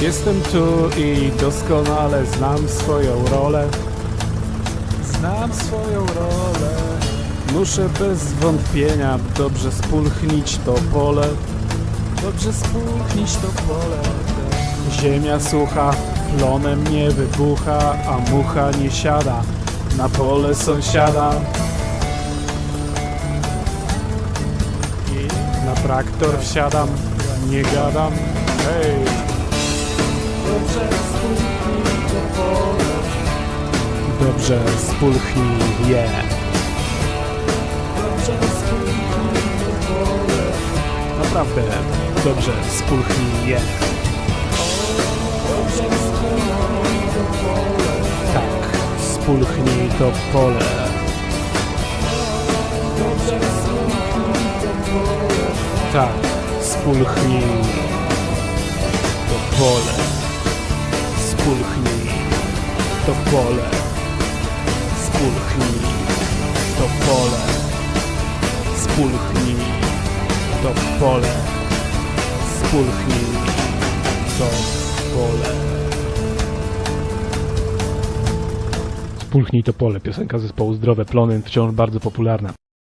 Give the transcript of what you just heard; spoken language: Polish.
Jestem tu i doskonale znam swoją rolę. Znam swoją rolę. Muszę bez wątpienia dobrze spulchnić to pole. Dobrze spulchnić to pole. Ziemia sucha, plonem nie wybucha, a mucha nie siada na pole sąsiada. Na traktor wsiadam, nie gadam. Hej! Dobrze spulchnij je. Pole. Naprawdę dobrze spulchnij je. Pole. Tak, spulchnij to pole. Tak, spulchnij to pole. Spulchnij to pole. Spulchnij to pole. Spulchnij to pole. Spulchnij to pole. Spulchnij to pole, piosenka zespołu Zdrowe Plony, wciąż bardzo popularna.